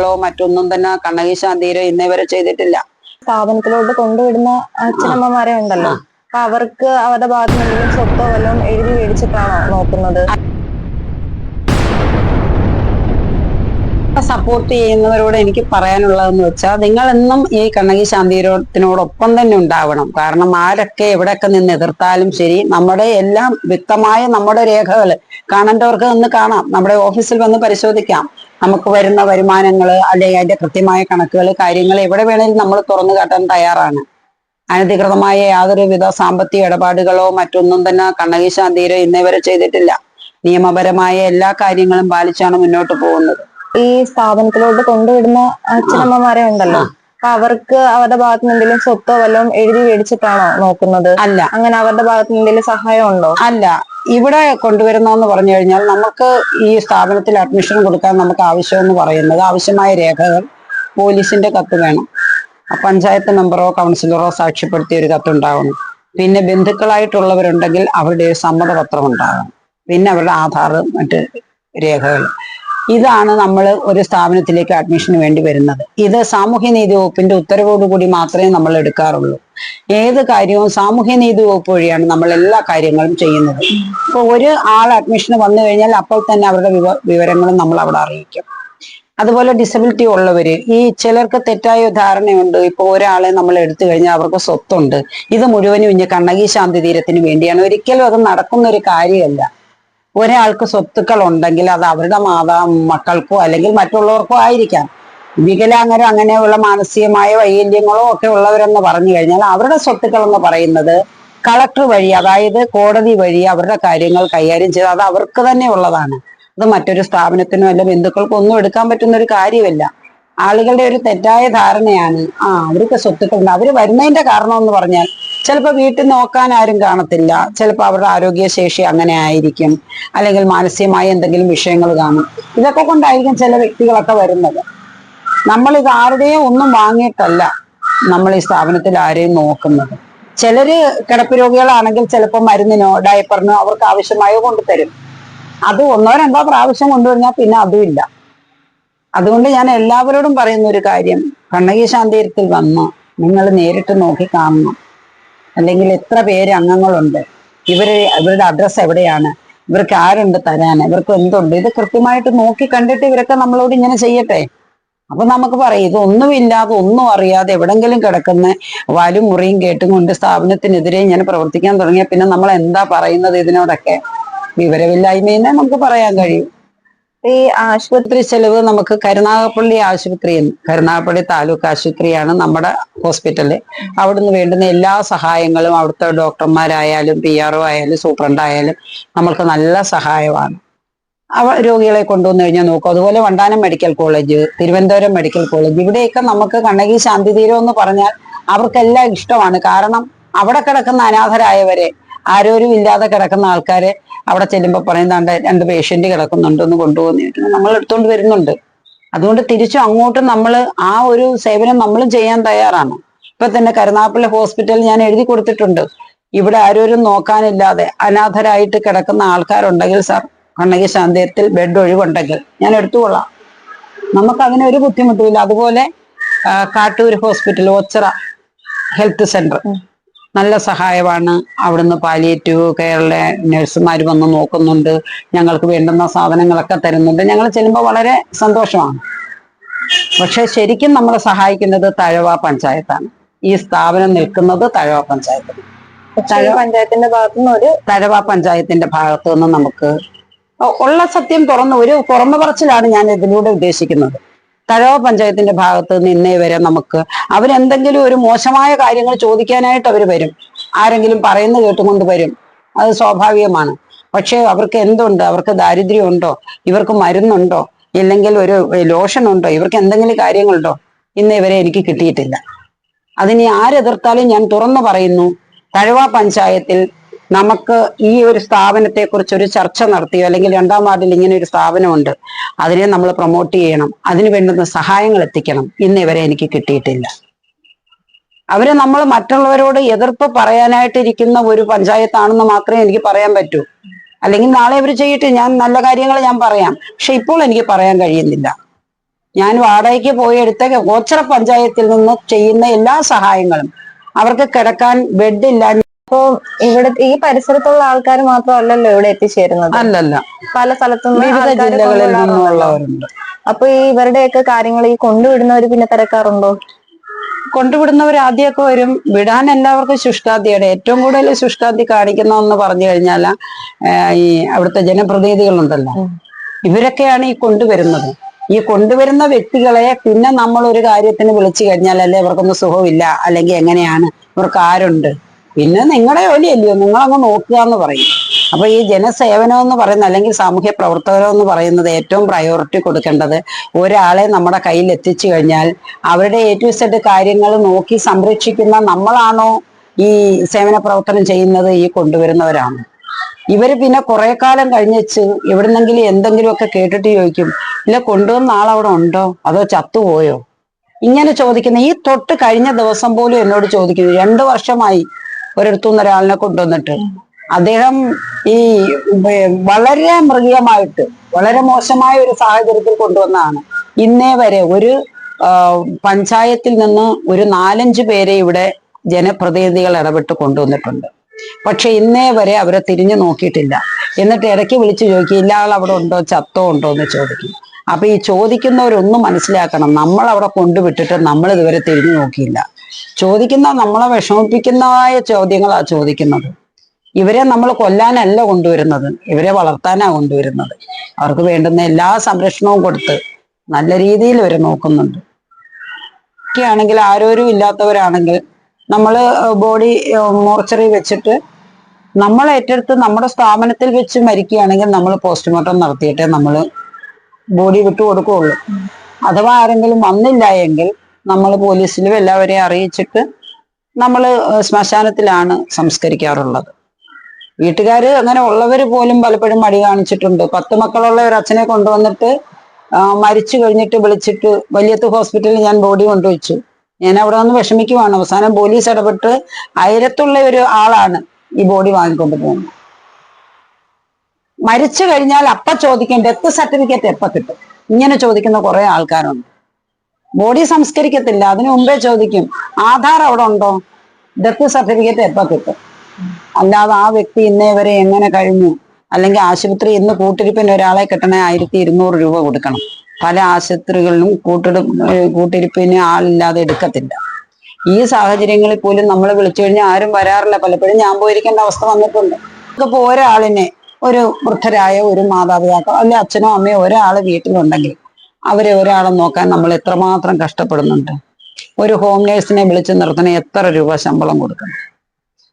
ോ മറ്റൊന്നും തന്നെ കണ്ണകി ശാന്തിയിലോ ഇന്നേവരെ ചെയ്തിട്ടില്ല. സ്ഥാപനത്തിലോട്ട് കൊണ്ടുവിടുന്ന അച്ഛനമ്മമാരെ ഉണ്ടല്ലോ. അപ്പൊ അവർക്ക് അവരുടെ ഭാഗത്ത് നിന്ന് എന്തെങ്കിലും സ്വത്തോ വല്ലതും എഴുതി മേടിച്ചിട്ടാണോ നോക്കുന്നത്? സപ്പോർട്ട് ചെയ്യുന്നവരോട് എനിക്ക് പറയാനുള്ളതെന്ന് വെച്ചാൽ നിങ്ങൾ എന്നും ഈ കണ്ണകി ശാന്തിരോധത്തിനോടൊപ്പം തന്നെ ഉണ്ടാവണം. കാരണം ആരൊക്കെ എവിടെയൊക്കെ നിന്ന് എതിർത്താലും ശരി നമ്മുടെ എല്ലാം വ്യക്തമായ നമ്മുടെ രേഖകൾ കാണേണ്ടവർക്ക് നിന്ന് കാണാം. നമ്മുടെ ഓഫീസിൽ വന്ന് പരിശോധിക്കാം. നമുക്ക് വരുന്ന വരുമാനങ്ങൾ അല്ലെങ്കിൽ അതിന്റെ കൃത്യമായ കണക്കുകൾ കാര്യങ്ങൾ എവിടെ വേണേലും നമ്മൾ തുറന്നു കാട്ടാൻ തയ്യാറാണ്. അനധികൃതമായ യാതൊരുവിധ സാമ്പത്തിക ഇടപാടുകളോ മറ്റൊന്നും തന്നെ കണ്ണകി ശാന്തിയിലോ ഇന്നേവരെ ചെയ്തിട്ടില്ല. നിയമപരമായ എല്ലാ കാര്യങ്ങളും പാലിച്ചാണ് മുന്നോട്ട് പോകുന്നത്. ഈ സ്ഥാപനത്തിലോട്ട് കൊണ്ടുവിടുന്ന അച്ഛനമ്മമാരെ ഉണ്ടല്ലോ. അപ്പൊ അവർക്ക് അവരുടെ ഭാഗത്ത് നിന്ന് എന്തെങ്കിലും സ്വത്തോ വല്ലതും എഴുതി മേടിച്ചിട്ടാണോ നോക്കുന്നത്? അല്ല. അങ്ങനെ അവരുടെ ഭാഗത്ത് നിന്ന് എന്തെങ്കിലും സഹായം ഉണ്ടോ? അല്ല. ഇവിടെ കൊണ്ടുവരുന്നതെന്ന് പറഞ്ഞു കഴിഞ്ഞാൽ നമുക്ക് ഈ സ്ഥാപനത്തിൽ അഡ്മിഷൻ കൊടുക്കാൻ നമുക്ക് ആവശ്യമെന്ന് പറയുന്നത് ആവശ്യമായ രേഖകൾ പോലീസിന്റെ കത്ത് വേണം. പഞ്ചായത്ത് മെമ്പറോ കൗൺസിലറോ സാക്ഷ്യപ്പെടുത്തിയ ഒരു കത്ത് ഉണ്ടാവണം. പിന്നെ ബന്ധുക്കളായിട്ടുള്ളവരുണ്ടെങ്കിൽ അവരുടെ ഒരു സമ്മതപത്രം ഉണ്ടാകണം പിന്നെ അവരുടെ ആധാർ മറ്റ് രേഖകൾ. ഇതാണ് നമ്മൾ ഒരു സ്ഥാപനത്തിലേക്ക് അഡ്മിഷന് വേണ്ടി വരുന്നത്. ഇത് സാമൂഹ്യ നീതി വകുപ്പിന്റെ ഉത്തരവോടുകൂടി മാത്രമേ നമ്മൾ എടുക്കാറുള്ളൂ. ഏത് കാര്യവും സാമൂഹ്യനീതി വകുപ്പ് വഴിയാണ് നമ്മൾ എല്ലാ കാര്യങ്ങളും ചെയ്യുന്നത്. ഇപ്പൊ ഒരു ആൾ അഡ്മിഷന് വന്നു കഴിഞ്ഞാൽ അപ്പോൾ തന്നെ അവരുടെ വിവരങ്ങളും നമ്മൾ അവിടെ അറിയിക്കും. അതുപോലെ ഡിസബിലിറ്റി ഉള്ളവര് ഈ ചിലർക്ക് തെറ്റായ ധാരണയുണ്ട്. ഇപ്പൊ ഒരാളെ നമ്മൾ എടുത്തു കഴിഞ്ഞാൽ അവർക്ക് സ്വത്തുണ്ട്. ഇത് മുഴുവനും ഇനി കണ്ണകി ശാന്തി തീരത്തിന് വേണ്ടിയാണ്. ഒരിക്കലും അത് നടക്കുന്ന ഒരു കാര്യമല്ല. ഒരാൾക്ക് സ്വത്തുക്കൾ ഉണ്ടെങ്കിൽ അത് അവരുടെ മാതാ മക്കൾക്കോ അല്ലെങ്കിൽ മറ്റുള്ളവർക്കോ ആയിരിക്കാം. വികലാംഗരോ അങ്ങനെയുള്ള മാനസികമായ വൈകല്യങ്ങളോ ഒക്കെ ഉള്ളവരെന്ന് പറഞ്ഞു കഴിഞ്ഞാൽ അവരുടെ സ്വത്തുക്കൾ എന്ന് പറയുന്നത് കളക്ടർ വഴി അതായത് കോടതി വഴി അവരുടെ കാര്യങ്ങൾ കൈകാര്യം ചെയ്ത് അത് അവർക്ക് തന്നെ ഉള്ളതാണ്. അത് മറ്റൊരു സ്ഥാപനത്തിനോ അല്ല ബന്ധുക്കൾക്കോ ഒന്നും എടുക്കാൻ പറ്റുന്ന ഒരു കാര്യമല്ല. ആളുകളുടെ ഒരു തെറ്റായ ധാരണയാണ് ആ അവർക്ക് സ്വത്തുക്കളുണ്ട്. അവർ വരുന്നതിന്റെ കാരണം എന്ന് പറഞ്ഞാൽ ചിലപ്പോൾ വീട്ടിൽ നോക്കാൻ ആരും കാണത്തില്ല. ചിലപ്പോൾ അവരുടെ ആരോഗ്യശേഷി അങ്ങനെ ആയിരിക്കും. അല്ലെങ്കിൽ മാനസികമായ എന്തെങ്കിലും വിഷയങ്ങൾ കാണും. ഇതൊക്കെ കൊണ്ടായിരിക്കും ചില വ്യക്തികളൊക്കെ വരുന്നത്. നമ്മൾ ഇത് ആരുടെയും ഒന്നും വാങ്ങിയിട്ടല്ല നമ്മൾ ഈ സ്ഥാപനത്തിൽ ആരെയും നോക്കുന്നത്. ചിലര് കിടപ്പ് രോഗികളാണെങ്കിൽ ചിലപ്പോൾ മരുന്നിനോ ഡയപ്പറിനോ അവർക്ക് ആവശ്യമായോ കൊണ്ടുതരും അത് ഒന്നോ രണ്ടോ പ്രാവശ്യം കൊണ്ടുവരുന്നാൽ പിന്നെ അതുമില്ല അതുകൊണ്ട് ഞാൻ എല്ലാവരോടും പറയുന്ന ഒരു കാര്യം കണ്ണകി ശാന്തിരത്തിൽ വന്ന്. നിങ്ങൾ നേരിട്ട് നോക്കി കാണണം. അല്ലെങ്കിൽ എത്ര പേര് അംഗങ്ങളുണ്ട്? ഇവർ ഇവരുടെ അഡ്രസ് എവിടെയാണ്? ഇവർക്ക് ആരുണ്ട് തരാൻ? ഇവർക്ക് എന്തുണ്ട്? ഇത് കൃത്യമായിട്ട് നോക്കി കണ്ടിട്ട് ഇവരൊക്കെ നമ്മളോട് ഇങ്ങനെ ചെയ്യട്ടെ. അപ്പൊ നമുക്ക് പറയാം ഇതൊന്നുമില്ലാതെ ഒന്നും അറിയാതെ എവിടെങ്കിലും കിടക്കുന്ന വാലും മുറിയും കേട്ടും കൊണ്ട് സ്ഥാപനത്തിനെതിരെ ഇങ്ങനെ പ്രവർത്തിക്കാൻ തുടങ്ങിയ പിന്നെ നമ്മൾ എന്താ പറയുന്നത് ഇതിനോടൊക്കെ? വിവരമില്ലായ്മയെന്നേ നമുക്ക് പറയാൻ കഴിയും. ഈ ആശുപത്രി ചെലവ് നമുക്ക് കരുനാഗപ്പള്ളി ആശുപത്രി കരുനാഗപ്പള്ളി താലൂക്ക് ആശുപത്രിയാണ് നമ്മുടെ ഹോസ്പിറ്റൽ. അവിടുന്ന് വേണ്ടുന്ന എല്ലാ സഹായങ്ങളും അവിടുത്തെ ഡോക്ടർമാരായാലും പി ആർ ഒ ആയാലും സൂപ്രണ്ട് ആയാലും നമ്മൾക്ക് നല്ല സഹായമാണ്. അവ രോഗികളെ കൊണ്ടുവന്നു കഴിഞ്ഞാൽ നോക്കും. അതുപോലെ Vandanam medical college Thiruvananthapuram medical college ഇവിടെയൊക്കെ നമുക്ക് കണ്ണകി ശാന്തി തീരം എന്ന് പറഞ്ഞാൽ അവർക്കെല്ലാം ഇഷ്ടമാണ്. കാരണം അവിടെ കിടക്കുന്ന അനാഥരായവരെ ആരോരും ഇല്ലാതെ കിടക്കുന്ന ആൾക്കാരെ അവിടെ ചെല്ലുമ്പോൾ പറയുന്നതാണ്ട് രണ്ട് പേഷ്യന്റ് കിടക്കുന്നുണ്ട് എന്ന് കൊണ്ടുപോകുന്ന നമ്മൾ എടുത്തുകൊണ്ട് വരുന്നുണ്ട്. അതുകൊണ്ട് തിരിച്ചു അങ്ങോട്ടും നമ്മൾ ആ ഒരു സേവനം നമ്മളും ചെയ്യാൻ തയ്യാറാണ്. ഇപ്പൊ തന്നെ കരുനാപ്പള്ളി ഹോസ്പിറ്റലിൽ ഞാൻ എഴുതി കൊടുത്തിട്ടുണ്ട്. ഇവിടെ ആരോരും നോക്കാനില്ലാതെ അനാഥരായിട്ട് കിടക്കുന്ന ആൾക്കാരുണ്ടെങ്കിൽ സാർ കണ്ണകി ശാന്തിയത്തിൽ ബെഡ് ഒഴിവുണ്ടെങ്കിൽ ഞാൻ എടുത്തുകൊള്ളാം നമുക്ക് അതിന് ഒരു ബുദ്ധിമുട്ടുമില്ല. അതുപോലെ കാട്ടൂർ ഹോസ്പിറ്റൽ ഒച്ചറ ഹെൽത്ത് സെന്റർ. നല്ല സഹായമാണ്. അവിടുന്ന് പാലിയേറ്റീവ് കെയറിലെ നഴ്സുമാർ വന്ന് നോക്കുന്നുണ്ട്. ഞങ്ങൾക്ക് വേണ്ടുന്ന സാധനങ്ങളൊക്കെ തരുന്നുണ്ട്. ഞങ്ങൾ ചെല്ലുമ്പോൾ വളരെ സന്തോഷമാണ്. പക്ഷെ ശരിക്കും നമ്മളെ സഹായിക്കുന്നത് തഴവ പഞ്ചായത്താണ്. ഈ സ്ഥാപനം നിൽക്കുന്നത് തഴവ പഞ്ചായത്ത് തഴവ പഞ്ചായത്തിന്റെ ഭാഗത്തുനിന്ന് ഒരു തഴവ പഞ്ചായത്തിന്റെ ഭാഗത്തു നിന്ന് നമുക്ക് ഉള്ള സത്യം തുറന്ന് ഒരു തുറന്നു പറച്ചിലാണ് ഞാൻ ഇതിലൂടെ ഉദ്ദേശിക്കുന്നത്. തഴവ പഞ്ചായത്തിന്റെ ഭാഗത്ത് നിന്നേ വരെ നമുക്ക് അവരെന്തെങ്കിലും ഒരു മോശമായ കാര്യങ്ങൾ ചോദിക്കാനായിട്ട് അവർ വരും. ആരെങ്കിലും പറയുന്ന കേട്ടുകൊണ്ട് വരും. അത് സ്വാഭാവികമാണ്. പക്ഷേ അവർക്ക് എന്തുണ്ട്? അവർക്ക് ദാരിദ്ര്യം ഉണ്ടോ? ഇവർക്ക് മരുന്നുണ്ടോ? ഇല്ലെങ്കിൽ ഒരു ലോഷൻ ഉണ്ടോ? ഇവർക്ക് എന്തെങ്കിലും കാര്യങ്ങളുണ്ടോ? ഇന്ന് ഇവരെ എനിക്ക് കിട്ടിയിട്ടില്ല. അതിനെ ആരെതിർത്താലും ഞാൻ തുറന്നു പറയുന്നു. തഴവ പഞ്ചായത്തിൽ നമുക്ക് ഈ ഒരു സ്ഥാപനത്തെ കുറിച്ച് ഒരു ചർച്ച നടത്തിയോ അല്ലെങ്കിൽ രണ്ടാം വാർഡിൽ ഇങ്ങനെ ഒരു സ്ഥാപനമുണ്ട് അതിനെ നമ്മൾ പ്രൊമോട്ട് ചെയ്യണം അതിന് വേണ്ടുന്ന സഹായങ്ങൾ എത്തിക്കണം ഇന്ന് ഇവരെ എനിക്ക് കിട്ടിയിട്ടില്ല. അവരെ നമ്മൾ മറ്റുള്ളവരോട് എതിർപ്പ് പറയാനായിട്ടിരിക്കുന്ന ഒരു പഞ്ചായത്താണെന്ന് മാത്രമേ എനിക്ക് പറയാൻ പറ്റൂ. അല്ലെങ്കിൽ നാളെ അവർ ചെയ്യട്ടെ ഞാൻ നല്ല കാര്യങ്ങൾ ഞാൻ പറയാം. പക്ഷെ ഇപ്പോൾ എനിക്ക് പറയാൻ കഴിയുന്നില്ല. ഞാൻ വാടകയ്ക്ക് പോയി എടുത്ത ഗോച്ചറ പഞ്ചായത്തിൽ നിന്ന് ചെയ്യുന്ന എല്ലാ സഹായങ്ങളും അവർക്ക് കിടക്കാൻ ബെഡില്ല അപ്പോ ഇവിടെ ഈ പരിസരത്തുള്ള ആൾക്കാർ മാത്രമല്ലല്ലോ ഇവിടെ എത്തിച്ചേരുന്നത്? അല്ലല്ല. പല സ്ഥലത്തുനിന്ന് വിവിധ ആൾക്കാര് ജില്ലകളിൽ കൊണ്ടുവിടാറുണ്ടല്ലോ. നിന്നുള്ളവരുണ്ട്. അപ്പൊ ഈ ഇവരുടെയൊക്കെ കാര്യങ്ങൾ ഈ കൊണ്ടുവിടുന്നവര് പിന്നെ തിരക്കാറുണ്ടോ? കൊണ്ടുവിടുന്നവർ ആദ്യമൊക്കെ വരും. വിടാൻ എല്ലാവർക്കും ശുഷ്കാന്തിയുടെ ഏറ്റവും കൂടുതൽ ശുഷ്കാന്തി കാണിക്കുന്നതെന്ന് പറഞ്ഞു കഴിഞ്ഞാൽ ഈ അവിടുത്തെ ജനപ്രതിനിധികളുണ്ടല്ലോ. ഇവരൊക്കെയാണ് ഈ കൊണ്ടുവരുന്നത്. ഈ കൊണ്ടുവരുന്ന വ്യക്തികളെ പിന്നെ നമ്മൾ ഒരു കാര്യത്തിന് വിളിച്ചു കഴിഞ്ഞാൽ അല്ലെ ഇവർക്കൊന്നും സുഖമില്ല. അല്ലെങ്കിൽ എങ്ങനെയാണ്? ഇവർക്ക് ആരുണ്ട്? പിന്നെ നിങ്ങളുടെ ജോലിയല്ലയോ നിങ്ങളങ്ങ് നോക്കുക എന്ന് പറയും. അപ്പൊ ഈ ജനസേവനം എന്ന് പറയുന്ന അല്ലെങ്കിൽ സാമൂഹ്യ പ്രവർത്തകരോ എന്ന് പറയുന്നത് ഏറ്റവും പ്രയോറിറ്റി കൊടുക്കേണ്ടത് ഒരാളെ നമ്മുടെ കയ്യിൽ എത്തിച്ചു കഴിഞ്ഞാൽ അവരുടെ എ ടു സെഡ് കാര്യങ്ങൾ നോക്കി സംരക്ഷിക്കുന്ന നമ്മളാണോ ഈ സേവന പ്രവർത്തനം ചെയ്യുന്നത് ഈ കൊണ്ടുവരുന്നവരാണ്. ഇവർ പിന്നെ കുറെ കാലം കഴിഞ്ഞിച്ച് എവിടുന്നെങ്കിലും എന്തെങ്കിലുമൊക്കെ കേട്ടിട്ട് ചോദിക്കും ഇല്ല കൊണ്ടുവന്ന ആളവിടെ ഉണ്ടോ? അതോ ചത്തുപോയോ ഇങ്ങനെ ചോദിക്കുന്ന ഈ തൊട്ട് കഴിഞ്ഞ ദിവസം പോലും എന്നോട് ചോദിക്കുന്നു രണ്ടു വർഷമായി ഒരിടത്തുനിന്ന് ഒരാളിനെ കൊണ്ടുവന്നിട്ട്. അദ്ദേഹം ഈ വളരെ മൃഗീയമായിട്ട് വളരെ മോശമായ ഒരു സാഹചര്യത്തിൽ കൊണ്ടുവന്നതാണ്. ഇന്നേ വരെ ഒരു പഞ്ചായത്തിൽ നിന്ന് ഒരു നാലഞ്ച് പേരെ ഇവിടെ ജനപ്രതിനിധികൾ ഇടപെട്ട് കൊണ്ടുവന്നിട്ടുണ്ട്. പക്ഷെ ഇന്നേ വരെ അവരെ തിരിഞ്ഞു നോക്കിയിട്ടില്ല. എന്നിട്ട് ഇടയ്ക്ക് വിളിച്ചു ചോദിക്കും ഇല്ല ആൾ അവിടെ ഉണ്ടോ? ചത്തോ ഉണ്ടോ? എന്ന് ചോദിക്കും. അപ്പൊ ഈ ചോദിക്കുന്നവരൊന്നും മനസ്സിലാക്കണം. നമ്മൾ അവിടെ കൊണ്ടുവിട്ടിട്ട് നമ്മൾ ഇതുവരെ തിരിഞ്ഞു നോക്കിയില്ല. ചോദിക്കുന്ന നമ്മളെ വിഷമിപ്പിക്കുന്നതായ ചോദ്യങ്ങളാ ചോദിക്കുന്നത്. ഇവരെ നമ്മൾ കൊല്ലാനല്ല കൊണ്ടുവരുന്നത്. ഇവരെ വളർത്താനാ കൊണ്ടുവരുന്നത്. അവർക്ക് വേണ്ടുന്ന എല്ലാ സംരക്ഷണവും കൊടുത്ത് നല്ല രീതിയിൽ ഇവരെ നോക്കുന്നുണ്ട്. ഒക്കെയാണെങ്കിൽ ആരോരും ഇല്ലാത്തവരാണെങ്കിൽ നമ്മൾ ബോഡി മോർച്ചറി വെച്ചിട്ട് നമ്മൾ ഏറ്റെടുത്ത് നമ്മുടെ സ്ഥാപനത്തിൽ വെച്ച് മരിക്കുകയാണെങ്കിൽ നമ്മൾ പോസ്റ്റ്മോർട്ടം നടത്തിയിട്ടേ നമ്മൾ ബോഡി വിട്ടു കൊടുക്കുകയുള്ളൂ അഥവാ ആരെങ്കിലും വന്നില്ല എങ്കിൽ നമ്മൾ പോലീസിലും എല്ലാവരെയും അറിയിച്ചിട്ട് നമ്മൾ ശ്മശാനത്തിലാണ് സംസ്കരിക്കാറുള്ളത്. വീട്ടുകാർ അങ്ങനെ ഉള്ളവർ പോലും പലപ്പോഴും മടി കാണിച്ചിട്ടുണ്ട്. പത്ത് മക്കളുള്ള ഒരു അച്ഛനെ കൊണ്ടുവന്നിട്ട് മരിച്ചു കഴിഞ്ഞിട്ട് വിളിച്ചിട്ട് വലിയത്ത് ഹോസ്പിറ്റലിൽ ഞാൻ ബോഡി കൊണ്ടുവച്ചു. ഞാൻ അവിടെ നിന്ന് വിഷമിക്കുവാണ്. അവസാനം പോലീസ് ഇടപെട്ട് ആയിരത്തുള്ള ഒരു ആളാണ് ഈ ബോഡി വാങ്ങിക്കൊണ്ട് പോകുന്നത്. മരിച്ചു കഴിഞ്ഞാൽ അപ്പ ചോദിക്കും ഡെത്ത് സർട്ടിഫിക്കറ്റ് എപ്പ കിട്ടും? ഇങ്ങനെ ചോദിക്കുന്ന കുറെ ആൾക്കാരുണ്ട്. ബോഡി സംസ്കരിക്കത്തില്ല. അതിനു മുമ്പേ ചോദിക്കും ആധാർ അവിടെ ഉണ്ടോ? ഡെത്ത് സർട്ടിഫിക്കറ്റ് എപ്പോ കിട്ടും? അല്ലാതെ ആ വ്യക്തി ഇന്നേ വരെ എങ്ങനെ കഴിഞ്ഞു? അല്ലെങ്കിൽ ആശുപത്രി ഇന്ന് കൂട്ടിരിപ്പിന് ഒരാളെ കിട്ടണേ ആയിരത്തി ഇരുന്നൂറ് രൂപ കൊടുക്കണം. പല ആശുപത്രികളിലും കൂട്ടിടും കൂട്ടിരിപ്പിന് ആളില്ലാതെ എടുക്കത്തില്ല. ഈ സാഹചര്യങ്ങളിൽ പോലും നമ്മൾ വിളിച്ചു കഴിഞ്ഞാൽ ആരും വരാറില്ല. പലപ്പോഴും ഞാൻ പോയിരിക്കേണ്ട അവസ്ഥ വന്നിട്ടുണ്ട്. ഇപ്പൊ ഒരാളിനെ ഒരു വൃദ്ധരായ ഒരു മാതാപിതാക്കൾ അല്ലെ അച്ഛനോ അമ്മയോ ഒരാൾ വീട്ടിലുണ്ടെങ്കിൽ അവരെ ഒരാളെ നോക്കാൻ നമ്മൾ എത്രമാത്രം കഷ്ടപ്പെടുന്നുണ്ട്. ഒരു ഹോം നേഴ്സിനെ വിളിച്ചു നിർത്തണ എത്ര രൂപ ശമ്പളം കൊടുക്കണം.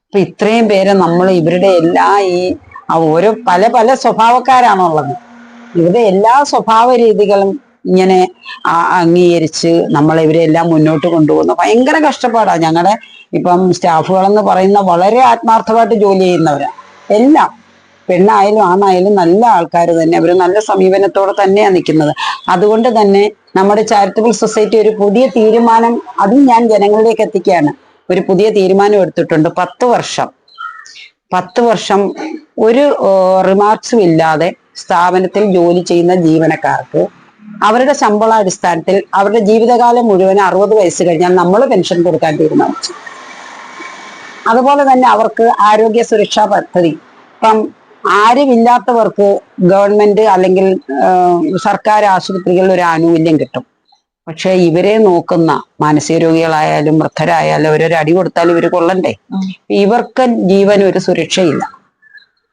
അപ്പൊ ഇത്രയും പേരെ നമ്മൾ ഇവരുടെ എല്ലാ ഈ ഓരോ പല പല സ്വഭാവക്കാരാണുള്ളത്. ഇവരുടെ എല്ലാ സ്വഭാവ രീതികളും ഇങ്ങനെ അംഗീകരിച്ച് നമ്മൾ ഇവരെ എല്ലാം മുന്നോട്ട് കൊണ്ടുപോകുന്ന. ഭയങ്കര കഷ്ടപ്പാടാണ് ഞങ്ങളുടെ ഇപ്പം സ്റ്റാഫുകളെന്ന് പറയുന്ന വളരെ ആത്മാർത്ഥമായിട്ട് ജോലി ചെയ്യുന്നവരാണ് എല്ലാം. പെണ്ണായാലും ആണായാലും നല്ല ആൾക്കാർ തന്നെ. അവർ നല്ല സമീപനത്തോടെ തന്നെയാണ് നിൽക്കുന്നത് അതുകൊണ്ട് തന്നെ നമ്മുടെ ചാരിറ്റബിൾ സൊസൈറ്റി ഒരു പുതിയ തീരുമാനം അതും ഞാൻ ജനങ്ങളിലേക്ക് എത്തിക്കുകയാണ്. ഒരു പുതിയ തീരുമാനം എടുത്തിട്ടുണ്ട്. പത്ത് വർഷം. പത്ത് വർഷം ഒരു റിമാർക്സും ഇല്ലാതെ സ്ഥാപനത്തിൽ ജോലി ചെയ്യുന്ന ജീവനക്കാർക്ക് അവരുടെ ശമ്പള അടിസ്ഥാനത്തിൽ അവരുടെ ജീവിതകാലം മുഴുവൻ അറുപത് വയസ്സ് കഴിഞ്ഞാൽ നമ്മൾ പെൻഷൻ കൊടുക്കാൻ തീരുമാനിച്ചു. അതുപോലെ തന്നെ അവർക്ക് ആരോഗ്യ സുരക്ഷാ പദ്ധതി. ഇപ്പം ആരുമില്ലാത്തവർക്ക് ഗവൺമെന്റ് അല്ലെങ്കിൽ സർക്കാർ ആശുപത്രികളിൽ ഒരു ആനുകൂല്യം കിട്ടും. പക്ഷെ ഇവരെ നോക്കുന്ന മാനസിക രോഗികളായാലും വൃദ്ധരായാലും അവരൊരു അടി കൊടുത്താലും ഇവർ കൊള്ളണ്ടേ? ഇവർക്ക് ജീവൻ ഒരു സുരക്ഷയില്ല.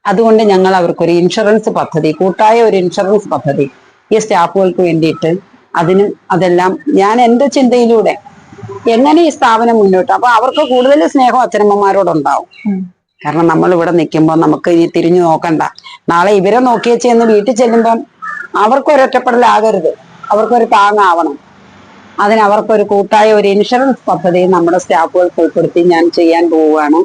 അതുകൊണ്ട് ഞങ്ങൾ അവർക്കൊരു ഇൻഷുറൻസ് പദ്ധതി കൂട്ടായ ഒരു ഇൻഷുറൻസ് പദ്ധതി ഈ സ്റ്റാഫുകൾക്ക് വേണ്ടിയിട്ട് അതിനും അതെല്ലാം ഞാൻ എന്റെ ചിന്തയിലൂടെ എങ്ങനെ ഈ സ്ഥാപനം മുന്നോട്ട് അപ്പൊ അവർക്ക് കൂടുതൽ സ്നേഹം അച്ഛനമ്മമാരോടുണ്ടാവും. കാരണം നമ്മൾ ഇവിടെ നിൽക്കുമ്പോൾ നമുക്ക് ഇനി തിരിഞ്ഞു നോക്കണ്ട. നാളെ ഇവരെ നോക്കിയേച്ചെന്ന് വീട്ടിൽ ചെല്ലുമ്പം അവർക്കൊരൊറ്റപ്പെടലാകരുത്. അവർക്കൊരു താങ്ങാവണം അതിന് അവർക്കൊരു കൂട്ടായ ഒരു ഇൻഷുറൻസ് പദ്ധതി നമ്മുടെ സ്റ്റാഫുകൾക്ക് ഉൾപ്പെടുത്തി ഞാൻ ചെയ്യാൻ പോവുകയാണ്.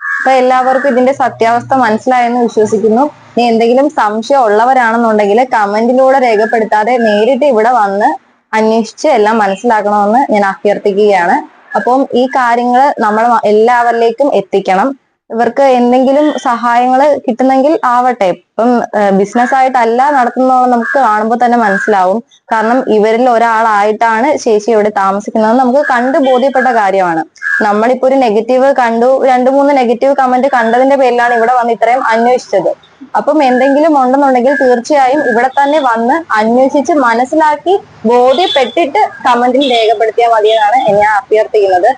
അപ്പൊ എല്ലാവർക്കും ഇതിന്റെ സത്യാവസ്ഥ മനസ്സിലായെന്ന് വിശ്വസിക്കുന്നു. ഇനി എന്തെങ്കിലും സംശയം ഉള്ളവരാണെന്നുണ്ടെങ്കിൽ കമന്റിലൂടെ രേഖപ്പെടുത്താതെ നേരിട്ട് ഇവിടെ വന്ന് അന്വേഷിച്ച് എല്ലാം മനസ്സിലാക്കണമെന്ന് ഞാൻ അഭ്യർത്ഥിക്കുകയാണ്. അപ്പം ഈ കാര്യങ്ങൾ നമ്മൾ എല്ലാവരിലേക്കും എത്തിക്കണം. ഇവർക്ക് എന്തെങ്കിലും സഹായങ്ങൾ കിട്ടുന്നെങ്കിൽ ആവട്ടെ. ഇപ്പം ബിസിനസ് ആയിട്ടല്ല നടത്തുന്നത് നമുക്ക് കാണുമ്പോൾ തന്നെ മനസ്സിലാവും. കാരണം ഇവരിൽ ഒരാളായിട്ടാണ് ശേഷി ഇവിടെ താമസിക്കുന്നത്. നമുക്ക് കണ്ടു ബോധ്യപ്പെട്ട കാര്യമാണ്. നമ്മളിപ്പോ ഒരു നെഗറ്റീവ് കണ്ടു രണ്ടു മൂന്ന് നെഗറ്റീവ് കമന്റ് കണ്ടതിന്റെ പേരിലാണ് ഇവിടെ വന്ന് ഇത്രയും അന്വേഷിച്ചത്. അപ്പം എന്തെങ്കിലും ഉണ്ടെന്നുണ്ടെങ്കിൽ തീർച്ചയായും ഇവിടെ തന്നെ വന്ന് അന്വേഷിച്ച് മനസ്സിലാക്കി ബോധ്യപ്പെട്ടിട്ട് കമന്റിൽ രേഖപ്പെടുത്തിയാൽ മതിയെന്നാണ് ഞാൻ അഭ്യർത്ഥിക്കുന്നത്.